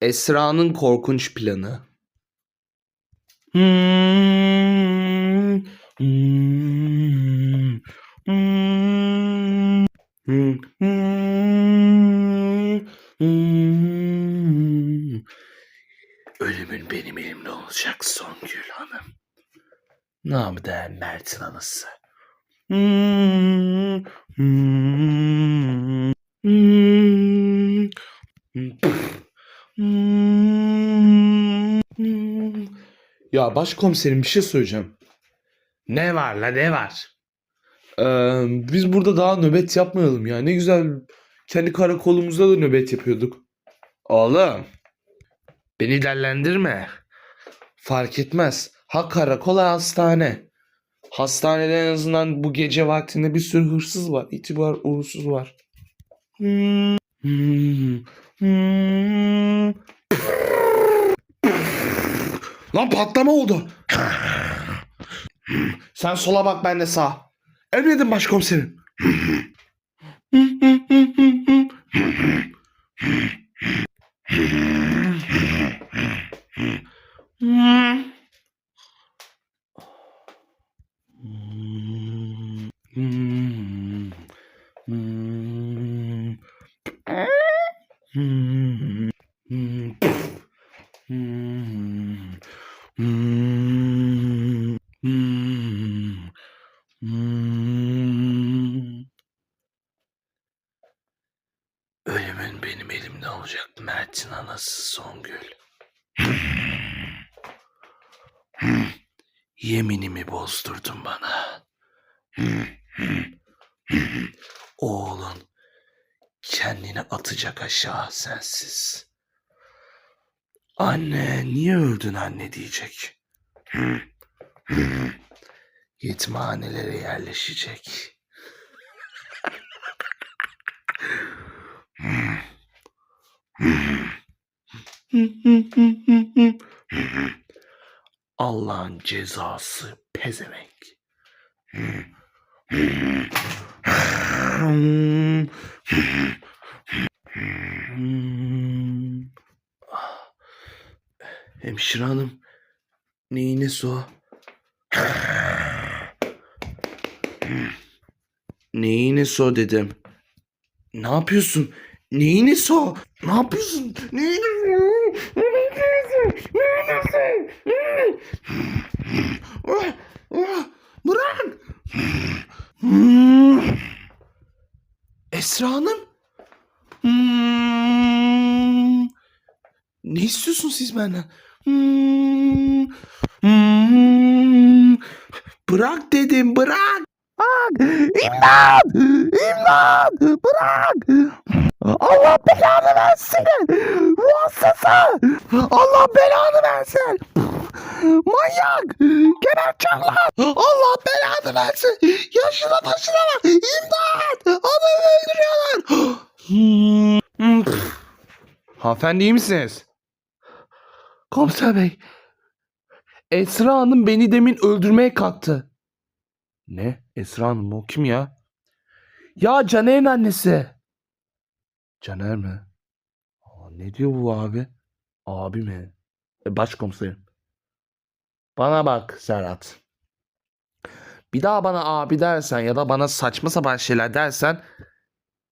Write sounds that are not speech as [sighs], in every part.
Esra'nın korkunç planı. Ölümün benim elimde olacak Songül Hanım. Namı değer Mert'in anısı. [laughs] Ya başkomiserim bir şey söyleyeceğim. Ne var la ne var? Ee, biz burada daha nöbet yapmayalım ya. Ne güzel kendi karakolumuzda da nöbet yapıyorduk. Oğlum. Beni dellendirme. Fark etmez. Ha karakol ha hastane. Hastanede en azından bu gece vaktinde bir sürü hırsız var. İtibar uğursuz var. Hmm. Hmm. Hmm. Lan patlama oldu. Sen sola bak ben de sağ. Emredin başkomiserim. Ölümün [laughs] benim elimde olacak Anası Songül. Yeminimi bozdurdun bana. Oğlun kendini atacak aşağı sensiz. Anne niye öldün anne diyecek. Yetimhanelere yerleşecek. [laughs] Allah'ın cezası pezevenk. Hemşire hanım, neyiniz o? Neyiniz o dedim. Ne yapıyorsun? Neyiniz o? Ne yapıyorsun? Neyiniz o? Neyiniz o? Bırak! Esra Hanım? Ne istiyorsun siz benden? Bırak dedim bırak. İmdat! İmdat! Bırak! Allah belanı versin! Bu hastası! Allah belanı versin! Manyak! Lan! Allah belanı versin! Yaşına taşına bak! İmdat! Adamı öldürüyorlar! Hanımefendi iyi misiniz? Komiser bey. Esra Hanım beni demin öldürmeye kalktı. Ne? Esra Hanım o kim ya? Ya Caner'in annesi. Caner mi? Aa, ne diyor bu abi? Abi mi? E, başkomiserim. Bana bak Serhat. Bir daha bana abi dersen ya da bana saçma sapan şeyler dersen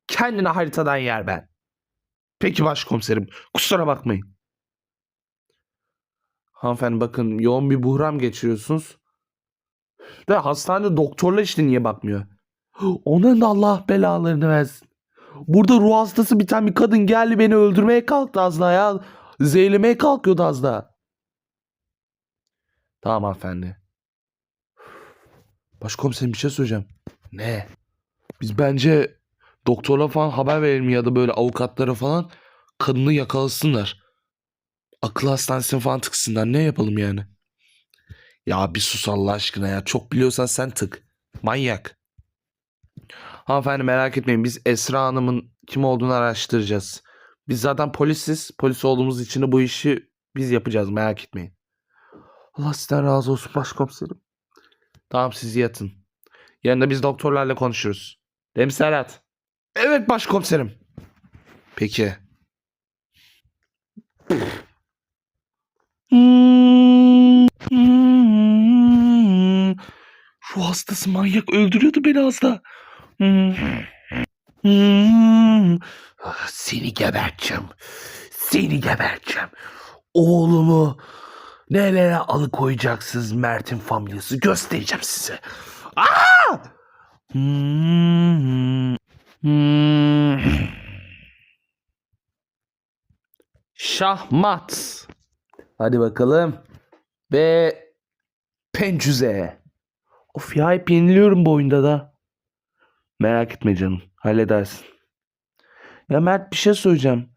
kendine haritadan yer ben. Peki başkomiserim. Kusura bakmayın. Hanımefendi bakın yoğun bir buhran geçiriyorsunuz. Ve hastanede doktorlar işte niye bakmıyor? Onun da Allah belalarını versin. Burada ruh hastası bir tane bir kadın geldi beni öldürmeye kalktı az daha ya. Zehirlemeye kalkıyordu az daha. Tamam hanımefendi. Başkomiserim bir şey söyleyeceğim. Ne? Biz bence doktora falan haber verelim ya da böyle avukatlara falan kadını yakalasınlar. Akıl hastanesine falan tıksınlar. Ne yapalım yani? Ya bir sus Allah aşkına ya. Çok biliyorsan sen tık. Manyak. Hanımefendi merak etmeyin. Biz Esra Hanım'ın kim olduğunu araştıracağız. Biz zaten polisiz. Polis olduğumuz için de bu işi biz yapacağız. Merak etmeyin. Allah sizden razı olsun başkomiserim. Tamam siz yatın. Yarın da biz doktorlarla konuşuruz. Değil mi Serhat? Evet başkomiserim. Peki. Şu hastası manyak öldürüyordu beni az da. Seni geberteceğim. Seni geberteceğim. Oğlumu nelere alıkoyacaksınız Mert'in familyası göstereceğim size. Aa! Şahmat. Hadi bakalım. Ve pencüze. Of ya hep yeniliyorum bu oyunda da. Merak etme canım. Halledersin. Ya Mert bir şey söyleyeceğim.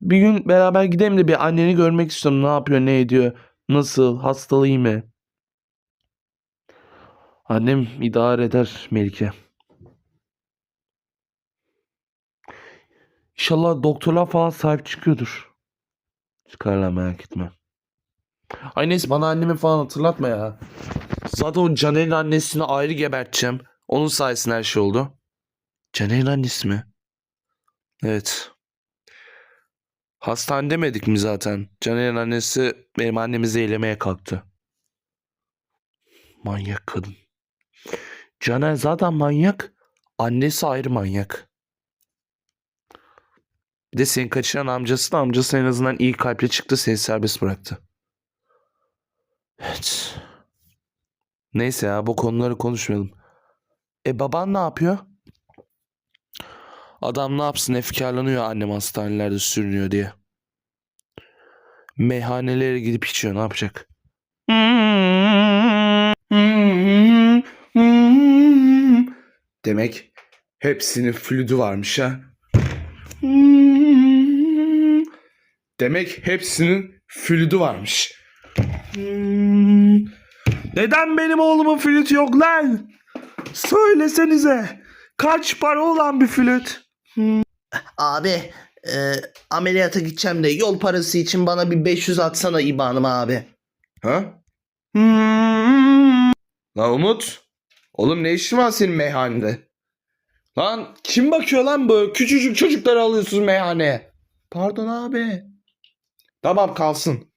Bir gün beraber gidelim de bir anneni görmek istiyorum. Ne yapıyor, ne ediyor, nasıl, hastalığı iyi mi? Annem idare eder Melike. İnşallah doktorlar falan sahip çıkıyordur. Çıkarlar merak etme. Ay neyse bana annemi falan hatırlatma ya. Zaten o Caner'in annesini ayrı geberteceğim. Onun sayesinde her şey oldu. Caner'in annesi mi? Evet. Hastane demedik mi zaten? Caner'in annesi benim annemi zehirlemeye kalktı. Manyak kadın. Caner zaten manyak. Annesi ayrı manyak. Bir de seni kaçıran amcası da amcası en azından iyi kalple çıktı seni serbest bıraktı. Evet. Neyse ya bu konuları konuşmayalım. E baban ne yapıyor? Adam ne yapsın efkarlanıyor annem hastanelerde sürünüyor diye. Meyhanelere gidip içiyor ne yapacak? Demek hepsinin flütü varmış ha. Demek hepsinin flütü varmış. Neden benim oğlumun flütü yok lan? Söylesenize. Kaç para olan bir flüt? Abi e, ameliyata gideceğim de yol parası için bana bir 500 atsana IBAN'ıma abi. Ha? Lan Umut. Oğlum ne işin var senin meyhanede? Lan kim bakıyor lan bu? Küçücük çocukları alıyorsunuz meyhaneye. Pardon abi. Tamam kalsın.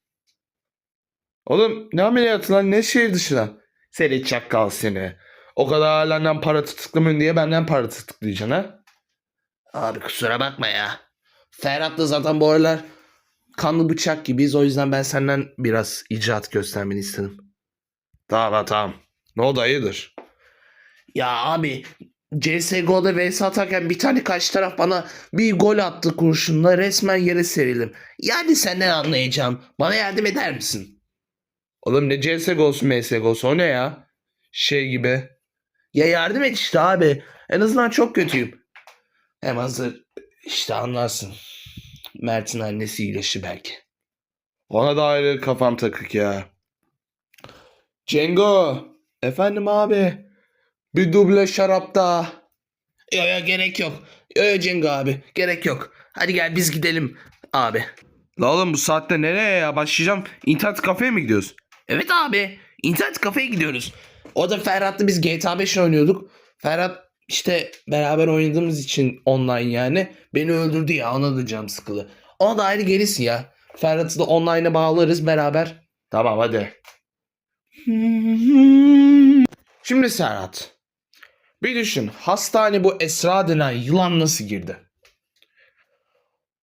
Oğlum ne ameliyatı lan ne şehir dışına? Seni çakal seni. O kadar ailenden para tutuklamıyorsun diye benden para tutuklayacaksın ha? Abi kusura bakma ya. Ferhat da zaten bu aralar Kanlı bıçak gibiyiz o yüzden ben senden biraz icraat göstermeni istedim. Tamam tamam. Ne oldu hayırdır? ya abi CSGO'da vs atarken bir tane karşı taraf bana bir gol attı kurşunla resmen yere serildim. Yani senden anlayacağım. Bana yardım eder misin? Oğlum ne CSGO'su MSGO'su o ne ya? Şey gibi. Ya yardım et işte abi. En azından çok kötüyüm. Hem hazır işte anlarsın. Mert'in annesi iyileşti belki. Ona da ayrı kafam takık ya. Cengo. Efendim abi. Bir duble şarap daha. Yo yo gerek yok. Yo yo Cengo abi gerek yok. Hadi gel biz gidelim abi. La oğlum bu saatte nereye ya? Başlayacağım. İnternet kafeye mi gidiyoruz? Evet abi internet kafeye gidiyoruz. Orada Ferhat'la biz GTA 5 oynuyorduk. Ferhat işte beraber oynadığımız için online yani beni öldürdü ya ona da canım sıkılı. Ona da ayrı gelirsin ya. Ferhat'ı da online'a bağlarız beraber. Tamam hadi. [laughs] Şimdi Serhat. Bir düşün. Hastane bu Esra denen yılan nasıl girdi?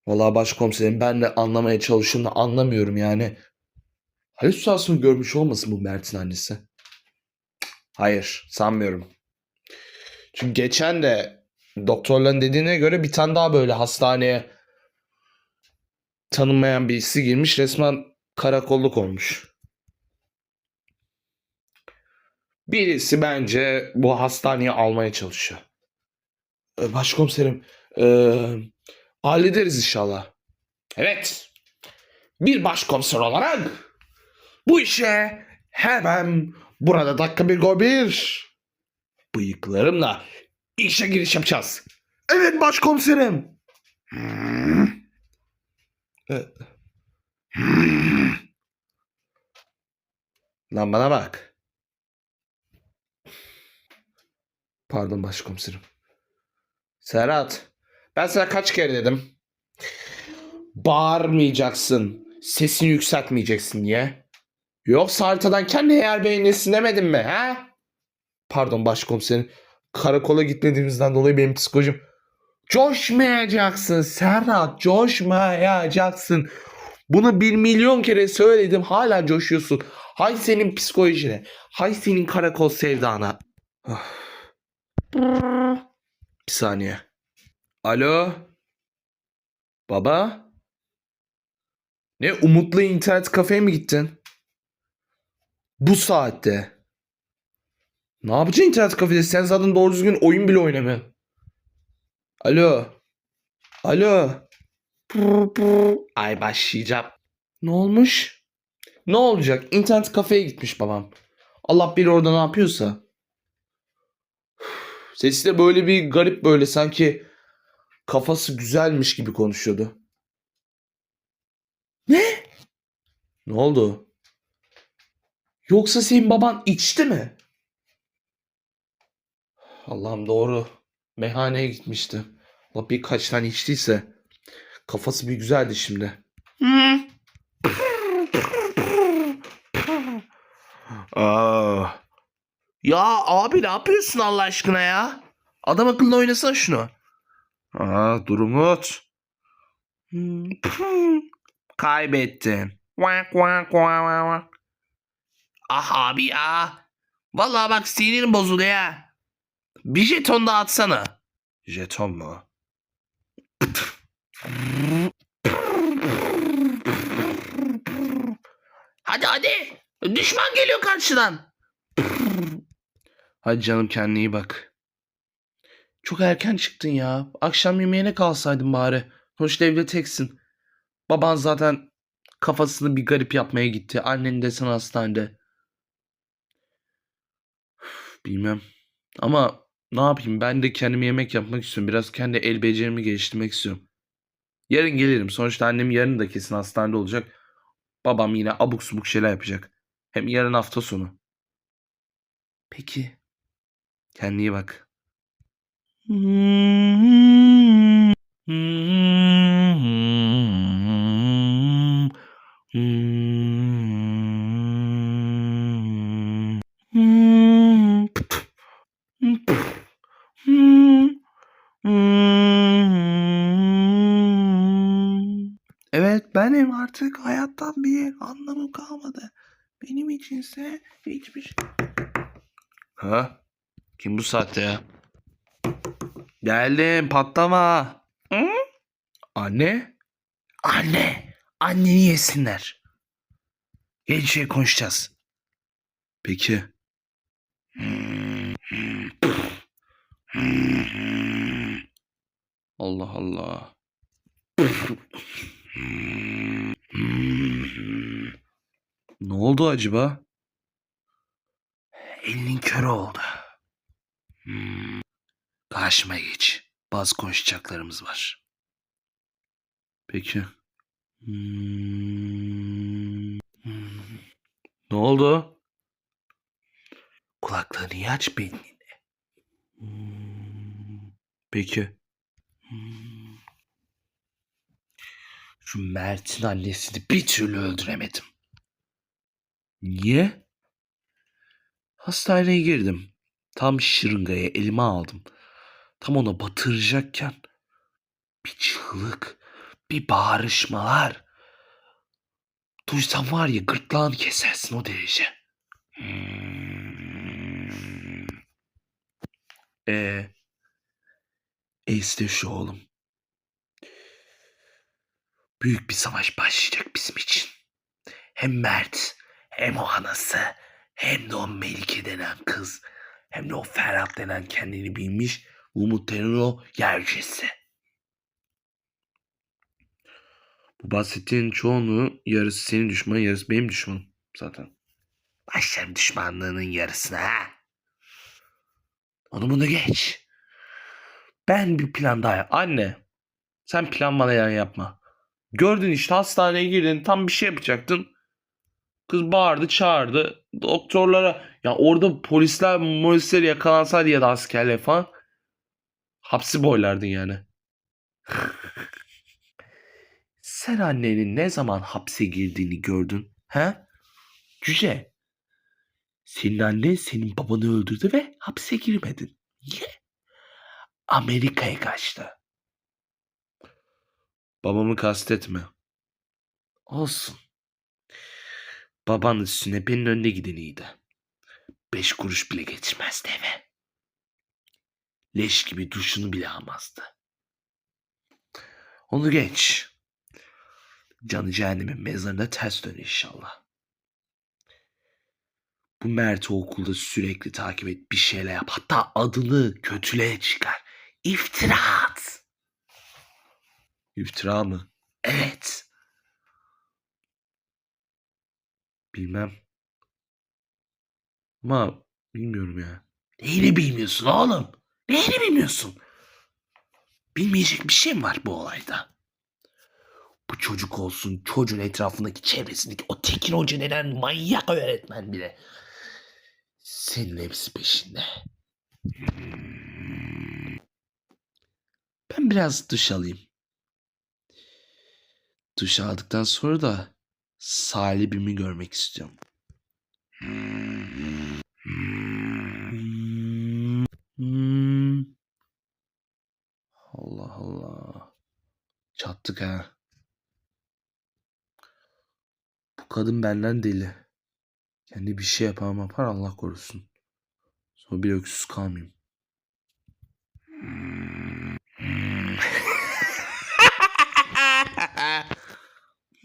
Vallahi başkomiserim ben de anlamaya çalışıyorum da anlamıyorum yani. Halüsinasyon görmüş olmasın bu Mert'in annesi? Hayır sanmıyorum. Çünkü geçen de doktorların dediğine göre bir tane daha böyle hastaneye tanınmayan birisi girmiş resmen karakolluk olmuş. Birisi bence bu hastaneye almaya çalışıyor. Ee, Başkomiserim, ee, hallederiz inşallah. Evet, bir başkomiser olarak bu işe hemen burada dakika bir gol bir bıyıklarımla işe giriş yapacağız. Evet başkomiserim. Lan bana bak. Pardon başkomiserim. Serhat. Ben sana kaç kere dedim. Bağırmayacaksın. Sesini yükseltmeyeceksin diye. Yoksa haritadan kendi yer beğenirsin demedim mi ha? Pardon başkomiserim. Karakola gitmediğimizden dolayı benim psikolojim... Coşmayacaksın Serhat. Coşmayacaksın. Bunu bir milyon kere söyledim. Hala coşuyorsun. Hay senin psikolojine. Hay senin karakol sevdana. Ah. Bir saniye. Alo? Baba? Ne Umut'la internet kafeye mi gittin? Bu saatte. Ne yapacaksın internet kafede? Sen zaten doğru düzgün oyun bile oynamıyorsun. Alo? Alo? Pırr pırr. Ay başlayacağım. Ne olmuş? Ne olacak? İnternet kafeye gitmiş babam. Allah bilir orada ne yapıyorsa. Sesi de böyle bir garip böyle sanki kafası güzelmiş gibi konuşuyordu. Ne? Ne oldu? Yoksa senin baban içti mi? Allah'ım doğru. Meyhaneye gitmişti. Allah birkaç tane içtiyse kafası bir güzeldi şimdi. Aa. Ya abi ne yapıyorsun Allah aşkına ya? Adam akıllı oynasana şunu. Aa dur Umut. Hmm. Kaybettin. Vak vak vak vak. Ah abi ya. Vallahi bak sinirim bozuluyor ya. Bir jeton da atsana. Jeton mu? Hadi hadi. Düşman geliyor karşıdan. Hadi canım kendine iyi bak. Çok erken çıktın ya. Akşam yemeğine kalsaydın bari. Sonuçta evde teksin. Baban zaten kafasını bir garip yapmaya gitti. Annen de sana hastanede. Bilmem. Ama ne yapayım ben de kendime yemek yapmak istiyorum. Biraz kendi el becerimi geliştirmek istiyorum. Yarın gelirim. Sonuçta annem yarın da kesin hastanede olacak. Babam yine abuk subuk şeyler yapacak. Hem yarın hafta sonu. Peki. Kendine iyi bak. Evet içinse hiçbir. Ha? Kim bu saatte ya? Geldim patlama. Hı? Anne? Anne. Anneni yesinler. Genç şey konuşacağız. Peki. Allah Allah. Ne oldu acaba? Elinin kör oldu. Hmm. Karşıma geç. Bazı konuşacaklarımız var. Peki. Hmm. Hmm. Ne oldu? Kulaklarını aç beynine. Hmm. Peki. Hmm. Şu Mert'in annesini bir türlü öldüremedim. Niye? Hastaneye girdim. Tam şırıngaya elime aldım. Tam ona batıracakken bir çığlık, bir bağırışmalar. Duysam var ya gırtlağını kesersin o derece. Hmm. E, e işte şu oğlum. Büyük bir savaş başlayacak bizim için. Hem Mert, hem o anası, hem de o Melike denen kız, hem de o Ferhat denen kendini bilmiş Umut denen o yercisi. Bu bahsettiğin çoğunluğu yarısı senin düşman, yarısı benim düşmanım zaten. Başlarım düşmanlığının yarısına ha. Onu bunu geç. Ben bir plan daha yap. Anne, sen plan bana yan yapma. Gördün işte hastaneye girdin tam bir şey yapacaktın. Kız bağırdı çağırdı. Doktorlara ya orada polisler polisler yakalansaydı ya da askerler falan. Hapsi boylardın yani. [laughs] Sen annenin ne zaman hapse girdiğini gördün? He? Cüce. Senin annen senin babanı öldürdü ve hapse girmedin. Niye? Amerika'ya kaçtı. Babamı kastetme. Olsun. Baban üstüne benim önüne giden iyiydi. Beş kuruş bile geçmezdi eve. Leş gibi duşunu bile almazdı. Onu geç. Canı cehennemin mezarına ters dön inşallah. Bu Mert'i okulda sürekli takip et bir şeyler yap. Hatta adını kötülüğe çıkar. İftira at. İftira mı? Evet. Bilmem. Ama bilmiyorum ya. Neyini bilmiyorsun oğlum? Neyini bilmiyorsun? Bilmeyecek bir şey mi var bu olayda? Bu çocuk olsun, çocuğun etrafındaki çevresindeki o Tekin Hoca denen manyak öğretmen bile. Senin hepsi peşinde. Ben biraz duş alayım. Duş aldıktan sonra da salibimi görmek istiyorum. Allah Allah. Çattık ha. Bu kadın benden deli. Kendi bir şey yapar yapar Allah korusun. Sonra bir öksüz kalmayayım.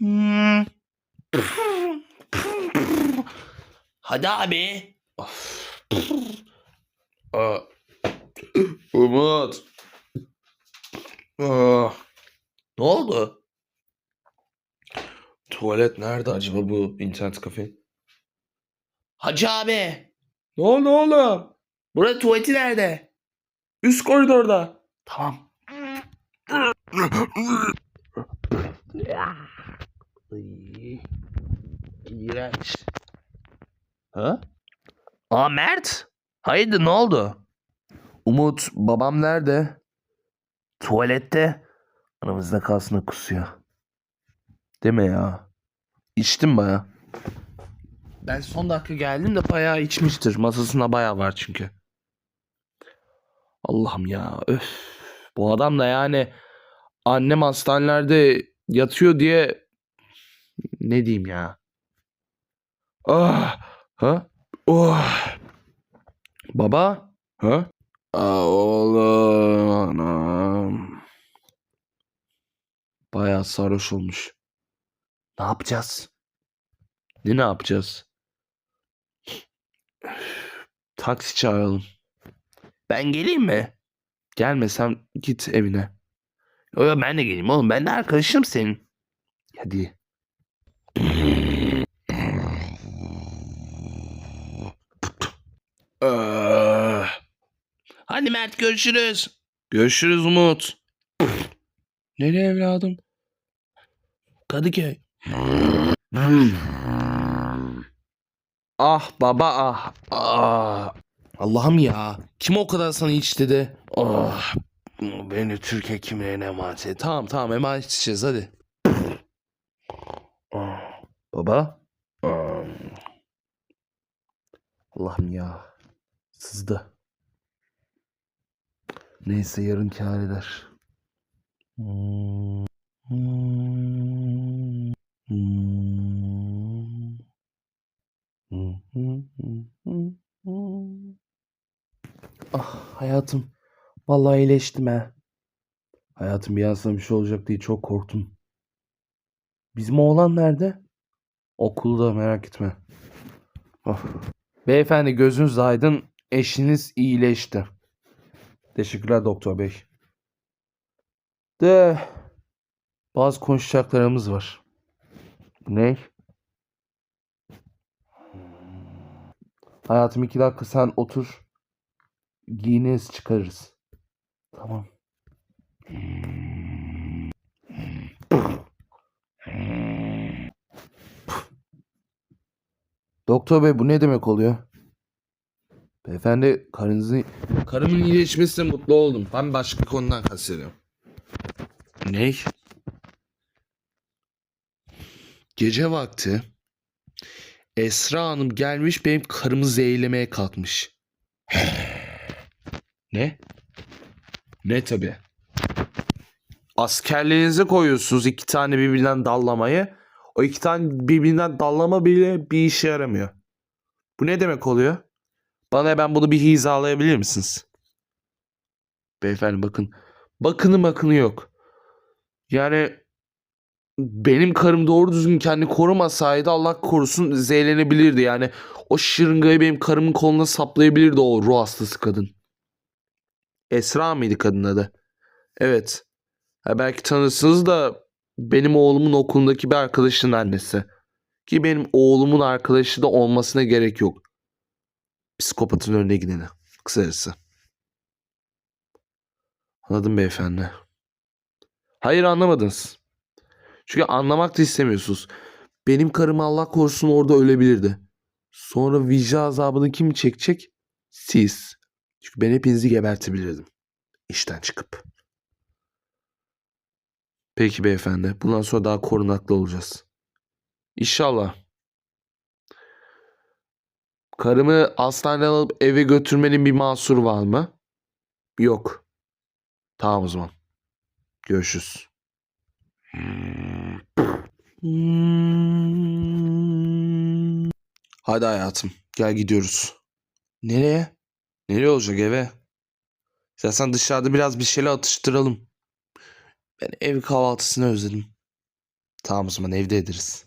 [laughs] [laughs] Hadi abi. Aa. Umut. Aa. Ne oldu? Tuvalet nerede acaba bu internet kafe? Hacı abi. Ne oldu oğlum? Burada tuvaleti nerede? Üst koridorda. Tamam. İğrenç. Ha? Aa Mert. Hayırdır ne oldu? Umut babam nerede? Tuvalette. Aramızda kalsın kusuyor. Deme ya. İçtim baya. Ben son dakika geldim de bayağı içmiştir. Masasında bayağı var çünkü. Allah'ım ya. Öf. Bu adam da yani annem hastanelerde yatıyor diye ne diyeyim ya. Ah. Ha? Oh. Baba? Ha? Aa, oğlum anam. Bayağı sarhoş olmuş. Ne yapacağız? Ne ne yapacağız? Taksi çağıralım. Ben geleyim mi? Gelmesem git evine. Yo, yo, ben de geleyim oğlum. Ben de arkadaşım senin. Hadi. Hadi Mert görüşürüz. Görüşürüz Umut. Nereye evladım? Kadıköy. Ah baba ah. ah. Allah'ım ya. Kim o kadar sana iç dedi? Ah. Beni Türk hekimlerine emanet et. Tamam tamam emanet edeceğiz hadi. Ah. Baba. Ah. Allah'ım ya. Sızdı. Neyse yarın kâr eder. Hmm. Hmm. Hmm. Ah hayatım. Vallahi iyileştim ha. Hayatım bir an bir şey olacak diye çok korktum. Bizim oğlan nerede? Okulda merak etme. Oh. Beyefendi gözünüz aydın. Eşiniz iyileşti. Teşekkürler doktor bey. De bazı konuşacaklarımız var. Ne? Hayatım iki dakika sen otur. Giyiniriz çıkarırız. Tamam. Doktor bey bu ne demek oluyor? Beyefendi karınızı... Karımın iyileşmesine mutlu oldum. Ben başka konudan kastediyorum. Ne? Gece vakti Esra Hanım gelmiş benim karımı zehirlemeye kalkmış. [sighs] ne? Ne tabi? Askerlerinize koyuyorsunuz iki tane birbirinden dallamayı. O iki tane birbirinden dallama bile bir işe yaramıyor. Bu ne demek oluyor? Bana hemen bunu bir hizalayabilir misiniz? Beyefendi bakın. Bakını bakını yok. Yani benim karım doğru düzgün kendini korumasaydı Allah korusun zehirlenebilirdi. Yani o şırıngayı benim karımın koluna saplayabilirdi o ruh hastası kadın. Esra mıydı kadın adı? Evet. Ha belki tanırsınız da benim oğlumun okulundaki bir arkadaşın annesi. Ki benim oğlumun arkadaşı da olmasına gerek yok. Psikopatın önüne gideni. Kısacası. Anladım beyefendi. Hayır anlamadınız. Çünkü anlamak da istemiyorsunuz. Benim karım Allah korusun orada ölebilirdi. Sonra vicdan azabını kim çekecek? Siz. Çünkü ben hepinizi gebertebilirdim. İşten çıkıp. Peki beyefendi. Bundan sonra daha korunaklı olacağız. İnşallah. Karımı hastaneden alıp eve götürmenin bir mahsuru var mı? Yok. Tamam o zaman. Görüşürüz. Hadi hayatım. Gel gidiyoruz. Nereye? Nereye olacak eve? İstersen dışarıda biraz bir şeyler atıştıralım. Ben ev kahvaltısını özledim. Tamam o zaman evde ederiz.